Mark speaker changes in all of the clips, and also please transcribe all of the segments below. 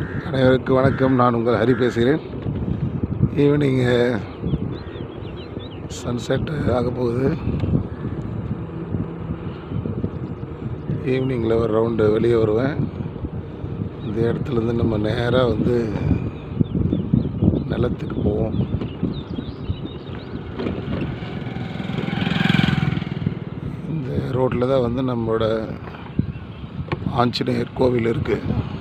Speaker 1: அனைவருக்கும் வணக்கம். நான் உங்கள் ஹரி பேசுகிறேன். ஈவினிங் சன்செட் ஆகப்போகுது போகுது. ஈவினிங்கில் ஒரு ரவுண்டு வெளியே வருவேன். இந்த இடத்துலேருந்து நம்ம நேராக வந்து நிலத்துக்கு போவோம். இந்த ரோட்டில் தான் வந்து நம்மளோட ஆஞ்சநேயர் கோவில் இருக்குது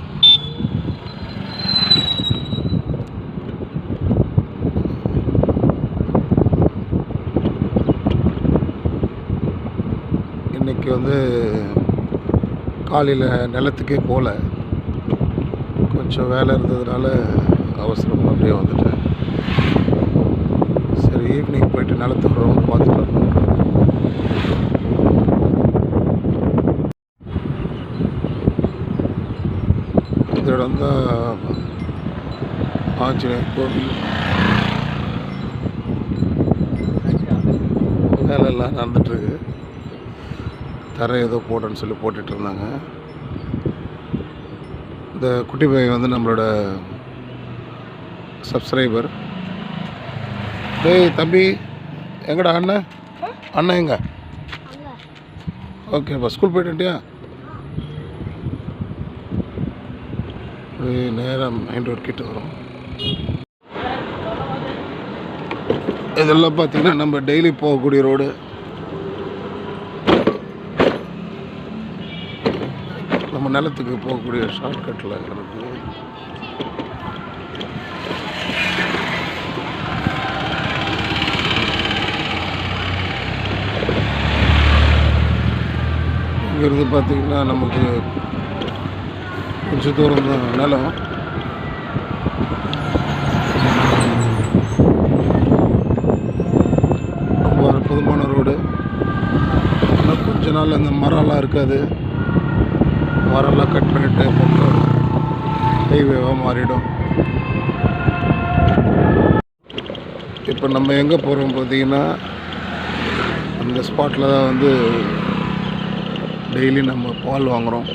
Speaker 1: இன்றைக்கி வந்து காலையில் நிலத்துக்கே போகல கொஞ்சம் வேலை இருந்ததுனால அவசரம் அப்படியே வந்துட்டேன். சரி ஈவினிங் போயிட்டு நிலத்துக்கு ரொம்ப பார்த்துட்டு வரணும் இந்த இடம் தான் ஆஞ்சநேயர் கோவில். வேலையெல்லாம் நடந்துட்டுருக்கு தரை ஏதோ போடுறேன்னு சொல்லி போட்டுட்டு இருந்தாங்க. இந்த குட்டி பையன் வந்து நம்மளோட சப்ஸ்கிரைபர் டேய் தம்பி எங்கடா அண்ணன் அண்ணன் எங்க? ஓகே ஸ்கூல் போயிட்டுட்டியா நேராக மெயின் ரோட் கிட்ட வரும். இதெல்லாம் பார்த்தீங்கன்னா நம்ம டெய்லி போகக்கூடிய ரோடு நம்ம நிலத்துக்கு போகக்கூடிய ஷார்ட்கட்டில் இருக்குது இங்கேருந்து பார்த்தீங்கன்னா நமக்கு கொஞ்சம் தூரம் தான் நிலம். ரொம்ப அற்புதமான ரோடு. ஆனால் கொஞ்ச நாள் அந்த மரம்லாம் இருக்காது. மரம்லாம் கட் பண்ணிட்டு அப்புறம் ஹைவேவாக மாறிடும். இப்போ நம்ம எங்கே போகிறோம் பார்த்தீங்கன்னா அந்த ஸ்பாட்டில் தான் வந்து டெய்லி நம்ம பால் வாங்குகிறோம்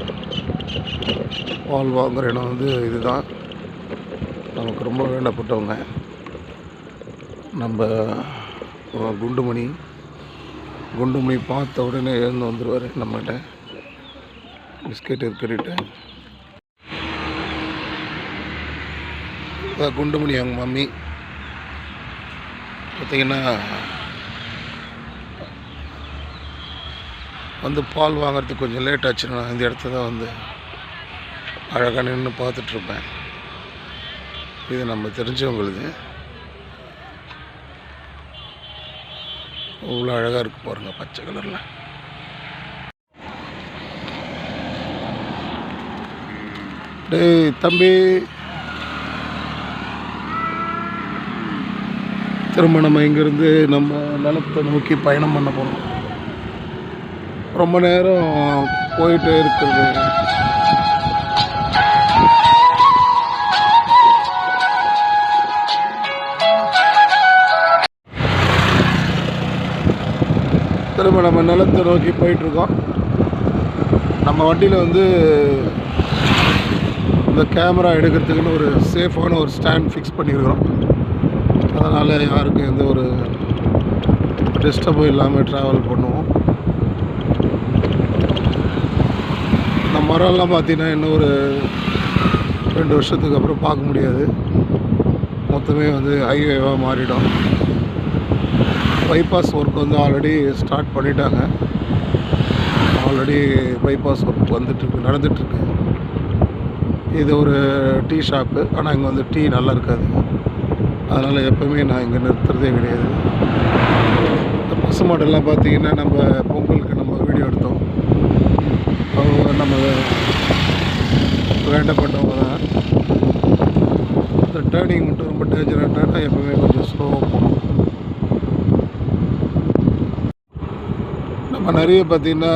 Speaker 1: பால் வாங்குகிற இடம் வந்து இதுதான். நமக்கு ரொம்ப வேண்டப்பட்டவங்க. நம்ம குண்டுமணி. குண்டுமணி பார்த்த உடனே எழுந்து வந்துடுவார் நம்மகிட்ட. பிஸ்கெட் இருக்கிறிட்டு குண்டுமணி அவங்க மம்மி. பார்த்திங்கன்னா வந்து பால் வாங்குறதுக்கு கொஞ்சம் லேட் ஆச்சுன்னா இந்த இடத்த தான் வந்து அழகாக நின்று பார்த்துட்ருப்பேன். இது நம்ம தெரிஞ்சவங்களுது. அவ்வளோ அழகாக இருக்குது பாருங்கள் பச்சை கலரில் டேய் தம்பி. திரும்ப நம்ம இங்கேருந்து நம்ம நிலத்தை நோக்கி பயணம் பண்ண போகிறோம் ரொம்ப நேரம் போயிட்டே இருக்கிறது. திரும்ப நம்ம நிலத்தை நோக்கி போயிட்டுருக்கோம் நம்ம வண்டியில் வந்து இந்த கேமரா எடுக்கிறதுக்குன்னு ஒரு சேஃபான ஒரு ஸ்டாண்ட் ஃபிக்ஸ் பண்ணியிருக்கிறோம். அதனால் யாருக்கும் எந்த ஒரு டிஸ்டர்பும் இல்லாமல் ட்ராவல் பண்ணுவோம். இந்த மரம்லாம் பார்த்தீங்கன்னா இன்னும் ஒரு ரெண்டு வருஷத்துக்கு அப்புறம் பார்க்க முடியாது. மொத்தமே வந்து ஹைவேவாக மாறிடும் பைபாஸ் ஒர்க் வந்து ஆல்ரெடி ஸ்டார்ட் பண்ணிட்டாங்க. ஆல்ரெடி பைபாஸ் ஒர்க் வந்துட்டுருக்கு நடந்துகிட்ருக்கு இது ஒரு டீ ஷாப்பு. ஆனால் இங்கே வந்து டீ நல்லா இருக்காது. அதனால் எப்போவுமே நான் இங்கே நிறுத்துறதே கிடையாது. இந்த பசு மாடெல்லாம் பார்த்தீங்கன்னா நம்ம பொங்கலுக்கு நம்ம வீடியோ எடுத்தோம். அவங்க நம்ம வேண்டப்பட்டவங்க தான். இந்த டேர்னிங் மட்டும் ரொம்ப டேஞ்சரானா எப்போவுமே கொஞ்சம் ஸ்லோவாக போகணும். நம்ம நிறைய பார்த்திங்கன்னா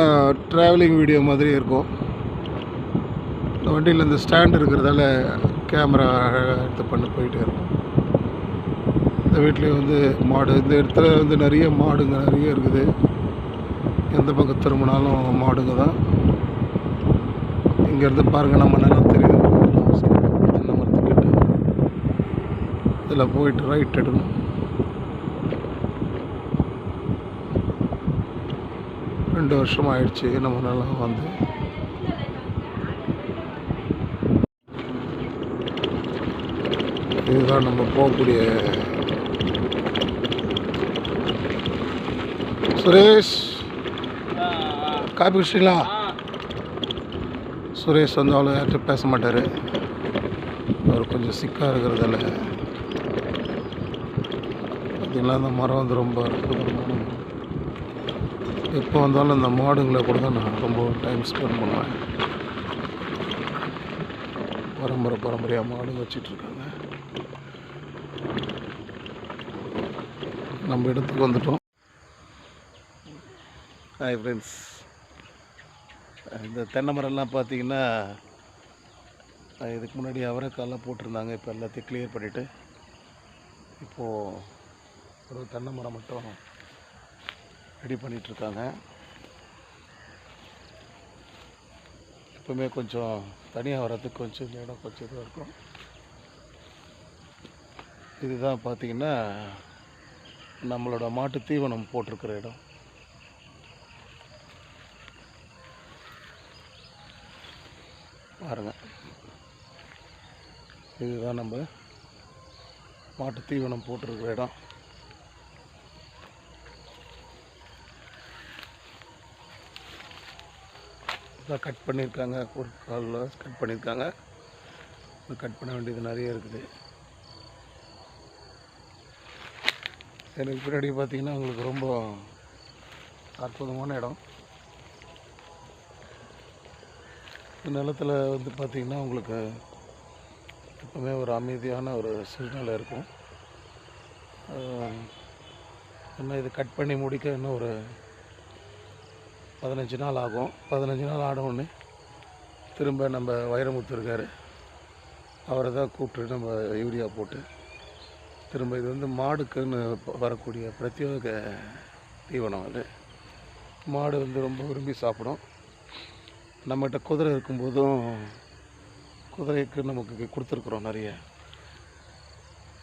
Speaker 1: ட்ராவலிங் வீடியோ மாதிரி இருக்கும். இந்த வண்டியில் இந்த ஸ்டாண்ட் இருக்கிறதால கேமரா அழகாக எடுத்து பண்ணி போயிட்டே இருக்கும். இந்த வீட்லேயும் வந்து மாடு இந்த இடத்துல வந்து நிறைய மாடுங்க நிறைய இருக்குது. எந்த பக்கம் திரும்பினாலும் மாடுங்க தான். இங்கேருந்து பாருங்கள் நம்ம நல்லா தெரியுது? இதில் போயிட்டு ரைட் எடுக்கணும். ரெண்டு வருஷம் ஆயிடுச்சு நம்ம நல்லா வந்து இதுதான் நம்ம போகக்கூடிய சுரேஷ். காப்பி குடிச்சிங்களா சுரேஷ் வந்து அவ்வளோ யார்கிட்ட பேச மாட்டார். அவர் கொஞ்சம் சிக்காக இருக்கிறதால. பார்த்தீங்களா அந்த மரம் வந்து ரொம்ப அற்புதமான எப்போ வந்தாலும் அந்த மாடுங்களை கூட தான் நான் ரொம்ப டைம் ஸ்பெண்ட் பண்ணுவேன். பரம்பரை பரம்பரையாக மாடு வச்சிட்ருக்காங்க நம்ம இடத்துக்கு வந்துட்டோம். ஹாய் ஃப்ரெண்ட்ஸ் இந்த தென்னை மரம்லாம் பார்த்தீங்கன்னா இதுக்கு முன்னாடி அவரைக்காலாம் போட்டிருந்தாங்க. இப்போ எல்லாத்தையும் கிளியர் பண்ணிவிட்டு இப்போது ஒரு தென்னை மரம் மட்டும் ரெடி பண்ணிகிட்ருக்காங்க எப்பவுமே கொஞ்சம் தனியாக வர்றதுக்கு கொஞ்சம் இந்த இடம் கொஞ்சம் இதுவாக இருக்கும். இதுதான் பார்த்தீங்கன்னா நம்மளோட மாட்டு தீவனம் போட்டிருக்கிற இடம். பாருங்க. இதுதான் நம்ம மாட்டு தீவனம் போட்டிருக்கிற இடம். இதான் கட் பண்ணியிருக்காங்க. ஒரு காலில் கட் பண்ணியிருக்காங்க. கட் பண்ண வேண்டியது நிறைய இருக்குது. எனக்கு பின்னாடி பார்த்தீங்கன்னா உங்களுக்கு ரொம்ப அற்புதமான இடம். இந்த நிலத்தில் வந்து பார்த்திங்கன்னா உங்களுக்கு எப்பவுமே ஒரு அமைதியான ஒரு சூழ்நிலை இருக்கும். இன்னும் இது கட் பண்ணி முடிக்க இன்னும் ஒரு பதினஞ்சு நாள் ஆகும். பதினஞ்சு நாள் ஆன திரும்ப நம்ம வைரமுத்து இருக்கார். அவரை தான் கூப்பிட்டு நம்ம யூரியா போட்டு திரும்ப இது வந்து மாடுக்குன்னு வரக்கூடிய பிரத்யோக தீவனம் அது. மாடு வந்து ரொம்ப விரும்பி சாப்பிடும். நம்மகிட்ட குதிரை இருக்கும்போதும் குதிரைக்கு நமக்கு கொடுத்துருக்குறோம் நிறைய.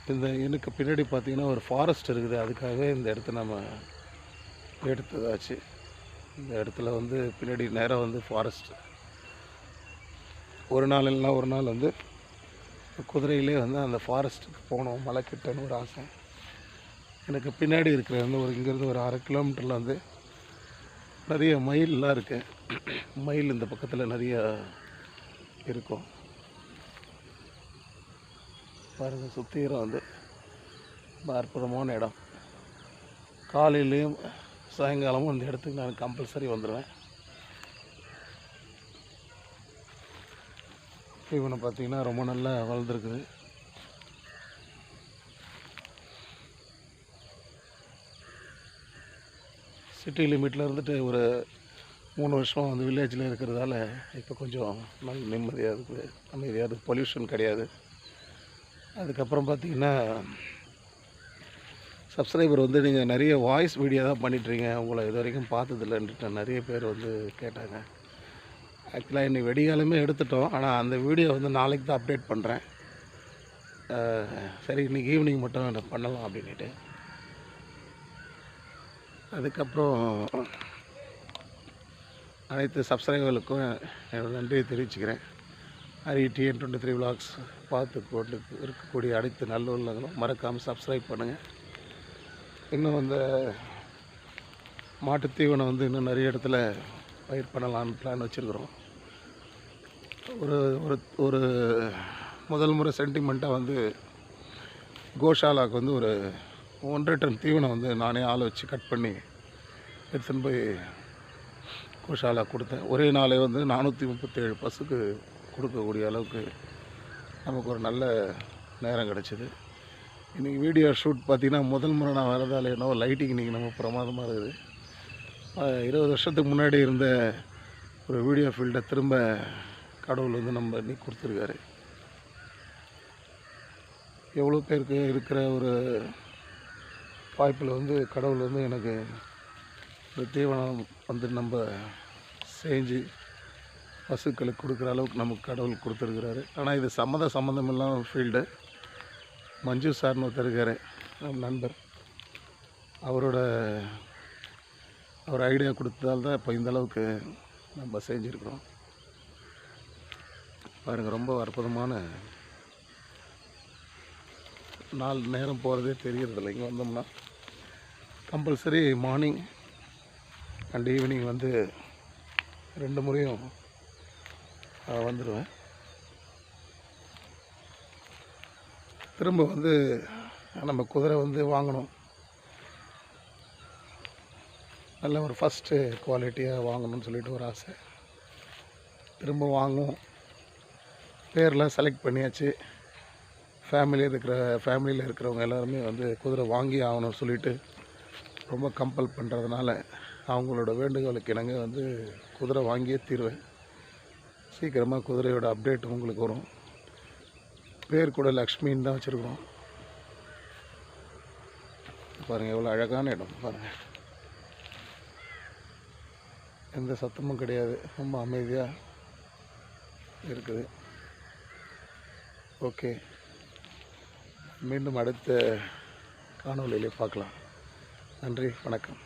Speaker 1: இந்த எனக்கு பின்னாடி பார்த்தீங்கன்னா ஒரு ஃபாரஸ்ட் இருக்குது. அதுக்காகவே இந்த இடத்த நம்ம எடுத்ததாச்சு. இந்த இடத்துல வந்து பின்னாடி நேராக வந்து ஃபாரஸ்ட் ஒரு நாள் இல்லைனா ஒரு நாள் வந்து குதிரையிலே வந்து அந்த ஃபாரஸ்ட்டுக்கு போகணும் மலைக்கிட்டன்னு ஒரு ஆசை. எனக்கு பின்னாடி இருக்கிற வந்து ஒரு இங்கேருந்து ஒரு அரை கிலோமீட்டரில் வந்து நிறைய மயிலெலாம் இருக்கு. மயில் இந்த பக்கத்தில் நிறைய இருக்கும். பாருங்கள் சுற்றிலும் வந்து ரொம்ப அற்புதமான இடம். காலையிலையும் சாயங்காலமும் இந்த இடத்துக்கு நான் கம்பல்சரி வந்துடுவேன் தீவனை பார்த்தீங்கன்னா ரொம்ப நல்லா வளர்ந்துருக்குது. சிட்டி லிமிட்டில் இருந்துட்டு ஒரு மூணு வருஷம் வந்து வில்லேஜில் இருக்கிறதால இப்போ கொஞ்சம் நல்ல நிம்மதியாக இருக்குது. அமைதியாக இருக்குது. பொல்யூஷன் கிடையாது. அதுக்கப்புறம் பார்த்தீங்கன்னா சப்ஸ்கிரைபர் வந்து நீங்கள் நிறைய வாய்ஸ் வீடியோ தான் பண்ணிட்டுருங்க உங்களை இது வரைக்கும் பார்த்ததில்லன்ட்டு நிறைய பேர் வந்து கேட்டாங்க. ஆக்சுவலாக இன்னைக்கு வெடிகாலமே எடுத்துட்டோம். ஆனால் அந்த வீடியோ வந்து நாளைக்கு தான் அப்டேட் பண்ணுறேன் சரி இன்னைக்கு ஈவினிங் மட்டும் நான் பண்ணலாம் அப்படின்ட்டு அதுக்கப்புறம் அனைத்து சப்ஸ்கிரைபர்களுக்கும் என்னோட நன்றியை தெரிவிச்சுக்கிறேன். Hari TN twenty three vlogs பார்த்து கொண்டு இருக்கக்கூடிய அனைத்து நல்ல உள்ளங்களும் மறக்காமல் சப்ஸ்கிரைப் பண்ணுங்கள் இன்னும் அந்த மாட்டுத் தீவனம் வந்து இன்னும் நிறைய இடத்துல பயிர் பண்ணலான்னு பிளான் வச்சுருக்குறோம். ஒரு ஒரு ஒரு முதல் முறை சென்டிமெண்ட்டாக வந்து கோஷாலாவுக்கு வந்து ஒரு ஒன்றரை டன் தீவனம் வந்து நானே ஆளை வச்சு கட் பண்ணி எடுத்துன்னு போய் கோஷாலா கொடுத்தேன். ஒரே நாளே வந்து நானூற்றி முப்பத்தேழு பசுக்கு கொடுக்கக்கூடிய அளவுக்கு நமக்கு ஒரு நல்ல நேரம் கிடச்சிது. இன்றைக்கி வீடியோ ஷூட் பார்த்திங்கன்னா முதல் முறை நான் வரதால என்னவோ லைட்டிங் இன்றைக்கி நம்ம பிரமாதமாக இருக்குது. இருபது வருஷத்துக்கு முன்னாடி இருந்த ஒரு வீடியோ ஃபீல்டை திரும்ப கடவுள் வந்து நம்ம இன்னைக்கு கொடுத்துருக்காரு. எவ்வளோ பேருக்கு இருக்கிற ஒரு வாய்ப்பில் வந்து கடவுள் வந்து எனக்கு இந்த தீவனம் வந்து நம்ம செஞ்சு பசுக்களுக்கு கொடுக்குற அளவுக்கு நமக்கு கடவுள் கொடுத்துருக்குறாரு. ஆனால் இது சம்மந்த சம்மந்தம் இல்லாமல் ஃபீல்டு. மஞ்சு சார்னு ஒருத்தர் இருக்கார் நண்பர். அவரோட அவர் ஐடியா கொடுத்ததால் தான் இப்போ இந்த அளவுக்கு நம்ம செஞ்சுருக்கிறோம். பாருங்கள் ரொம்ப அற்புதமான நாள். நேரம் போகிறதே தெரியறதில்ல. இங்கே வந்தோம்னா கம்பல்சரி மார்னிங் அண்ட் ஈவினிங் வந்து ரெண்டு முறையும் வந்துடுவேன் திரும்ப வந்து நம்ம குதிரை வந்து வாங்கணும். நல்ல ஒரு ஃபஸ்ட்டு குவாலிட்டியாக வாங்கணும்னு சொல்லிட்டு ஒரு ஆசை. திரும்ப வாங்குவோம். பேர்லாம் செலக்ட் பண்ணியாச்சு. ஃபேமிலி இருக்கிற ஃபேமிலியில் இருக்கிறவங்க எல்லாருமே வந்து குதிரை வாங்கி ஆகணும்னு சொல்லிட்டு ரொம்ப கம்பல் பண்ணுறதுனால அவங்களோட வேண்டுகோளுக்கு இணங்க வந்து குதிரை வாங்கியே தீருவேன். சீக்கிரமாக குதிரையோட அப்டேட் உங்களுக்கு வரும். பேர் கூட லக்ஷ்மின்னு தான் வச்சுருக்கோம் பாருங்கள் எவ்வளோ அழகான இடம் பாருங்கள் எந்த சத்தமும் கிடையாது. ரொம்ப அமைதியாக இருக்குது. ஓகே. மீண்டும் அடுத்த காணொளியிலே பார்க்கலாம். நன்றி வணக்கம்.